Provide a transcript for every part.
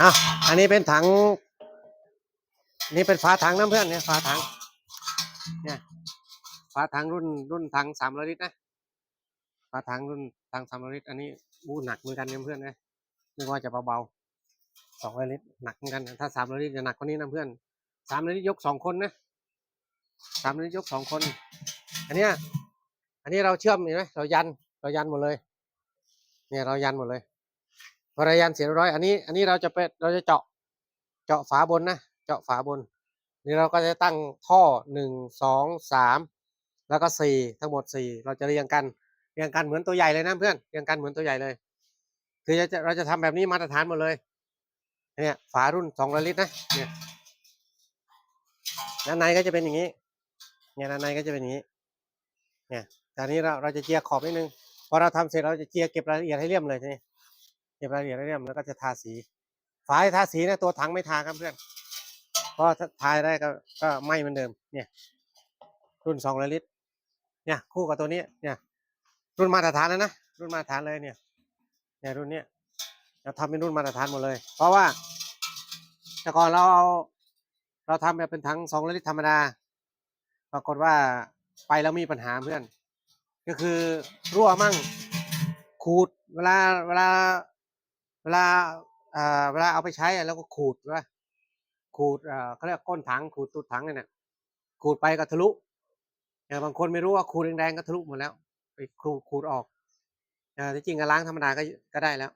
อะอันนี้เป็นถัง นี่เป็นฝาถังน้ำเพื่อนเนี่ยฝาถัง เนี่ยฝาถังรุ่นรุ่นถังสามร้อยลิตรนะฝาถังรุ่นถังสามร้อยลิตรอันนี้อู้หนักเหมือนกันเนี่ยเพื่อนนะนึกว่าจะเบาๆสองร้อยลิตรหนักเหมือนกัน ถ้าสามร้อยลิตรจะหนักกว่านี้นะเพื่อนสามร้อยลิตรยกสองคนนะสามร้อยลิตรยกสองคน อันเนี้ยอันนี้เราเชื่อมเห็นไหมเรายันเรายันหมดเลย เนี่ยเรายันหมดเลย พอเรายันเสียร้อยอันนี้ อันนี้เราจะเป็นเราจะเจาะเจาะฝาบนนะ เจาะฝาบน นี่เราก็จะตั้งท่อหนึ่งสองสามแล้วก็สี่ทั้งหมดสี่เราจะเรียงกันเรียงกันเหมือนตัวใหญ่เลยนะเพื่อนเรียงกันเหมือนตัวใหญ่เลย คือจะเราจะทำแบบนี้มาตรฐานหมดเลยเนี่ยฝารุ่นสองลิตรนะเนี่ยด้านในก็จะเป็นอย่างนี้เนี่ยด้านในก็จะเป็นอย่างนี้เนี่ยแต่นี้เราเราจะเจียขอบนิดนึงพอเราทำเสร็จเราจะเจียเก็บรายละเอียดให้เรียบเลยทีนี้ เก็บรายละเอียดให้เรียบแล้วก็จะทาสีฝาให้ทาสีนะตัวถังไม่ทาครับเพื่อนเพราะถ้าทาได้ก็ก็ไหม่เหมือนเดิม เนี่ย รุ่นสองลิตร เนี่ย คู่กับตัวนี้ เนี่ย รุ่นมาตรฐานแล้วนะรุ่นมาตรฐานเลยเนี่ย เนี่ยรุ่นเนี้ยเราทำเป็นรุ่นมาตรฐานหมดเลย เพราะว่าแต่ก่อนเราเอาเราทำแบบเป็นถังสองลิตรธรรมดา ปรากฏว่าไปแล้วมีปัญหาเพื่อน ก็คือรั่วมั่งขูดเวลาเวลา เวลาเอ่อเวลาเอาไปใช้แล้วก็ขูดว่าขูดเอ่อเขาเรียกก้นถังขูดตูดถังเนี่ยนะขูดไปก็ทะลุเออบางคนไม่รู้ว่าขูดแรงๆก็ทะลุหมดแล้วไปขูดขูดออกเออที่จริงก็ล้างธรรมดาก็ก็ได้แล้ว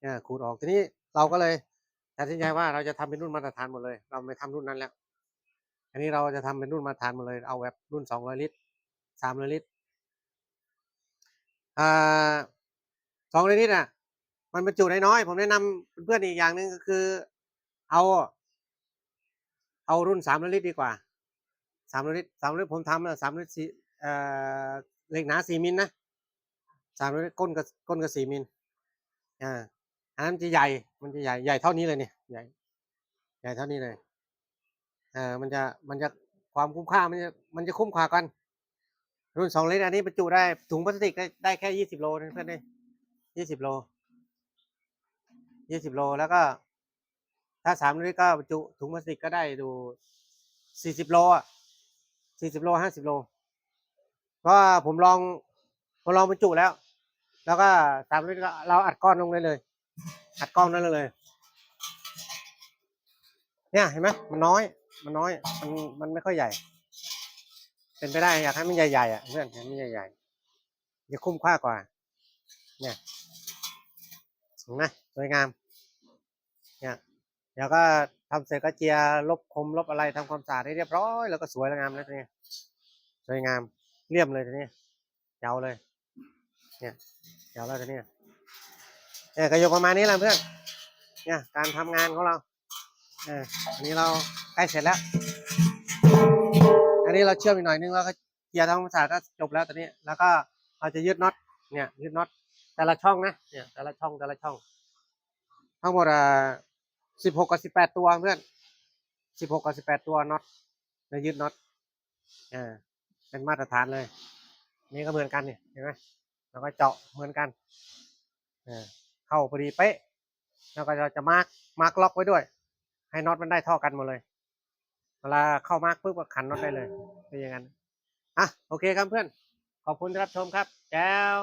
เออขูดออกทีนี้เราก็เลยตัดสินใจว่าเราจะทำเป็นรุ่นมาตรฐานหมดเลย เราไม่ทำรุ่นนั้นแล้วอันนี้เราจะทำเป็นรุ่นมาตรฐานหมดเลย เอาแบบรุ่นสองร้อยลิตรสามร้อยลิตรอ่าสองร้อยลิตรอะ มันบรรจุน้อยๆผมแนะนำเพื่อนๆอีกอย่างหนึ่งก็คือ เอา เอารุ่นสามลิตรดีกว่าสามลิตรสามลิตรผมทำสามลิตรสี่เอ่อเหล็กหนาสี่มิลนะสามลิตรก้นกับก้นกับสี่มิลอ่าอันนั้นจะใหญ่มันจะใหญ่ใหญ่เท่านี้เลยเนี่ยใหญ่ใหญ่เท่านี้เลยอ่ามันจะมันจะความคุ้มค่ามันจะมันจะคุ้มค่ากัน รุ่นสองลิตรอันนี้บรรจุได้ถุงพลาสติกได้ได้แค่ยี่สิบโลเพื่อนเลยยี่สิบโล ยี่สิบโลแล้วก็ ถ้าสามลิตรก็บรรจุถุงพลาสติกก็ได้ดูสี่สิบโลอะสี่สิบโลห้าสิบโล เพราะผมลองผมลองบรรจุแล้ว แล้วก็สามลิตรก็เราอัดก้อนลงเลยเลย อัดก้อนนั่นเลย เนี่ยเห็นไหมมันน้อย มันน้อย มันมันไม่ค่อยใหญ่ เป็นไปได้อยากให้มันใหญ่ๆอะเพื่อนให้มันใหญ่ๆจะคุ้มค่ากว่า เนี่ย เห็นไหมสวยงาม เนี่ยเดี๋ยวก็ทำเสร็จก็เจียลบคมลบอะไรทำความสะอาดให้เรียบร้อย แล้วก็สวยงามแล้วทีนี้สวยงามเรียบเลยทีนี้เยาวเลย เนี่ยเยาวแล้วทีนี้เนี่ยก็ยู่ประมาณนี้แหละเพื่อน เนี่ยการทำงานของเราเอออันนี้เราใกล้เสร็จแล้ว อันนี้เราเชื่อมอีกหน่อยนึงแล้วก็เจียทำความสะอาดก็จบแล้วตอนนี้ แล้วก็เราจะยึดน็อต เนี่ยยึดน็อต แต่ละช่องนะเนี่ยแต่ละช่องแต่ละช่อง ทั้งหมดอะสิบหกกับสิบแปดตัวเพื่อนสิบหกกับสิบแปดตัวน็อตในยึดน็อตอ่าเป็นมาตรฐานเลย นี่ก็เหมือนกันเนี่ยเห็นไหมแล้วก็เจาะเหมือนกันอ่าเข้าพอดีเป๊ะแล้วก็เราจะมาร์กมาร์กล็อกไว้ด้วย ให้น็อตมันได้เท่ากันหมดเลย เวลาเข้ามาร์กปุ๊บก็ขันน็อตได้เลยเป็นอย่างนั้นอะโอเคครับเพื่อน ขอบคุณที่รับชมครับแจ้ว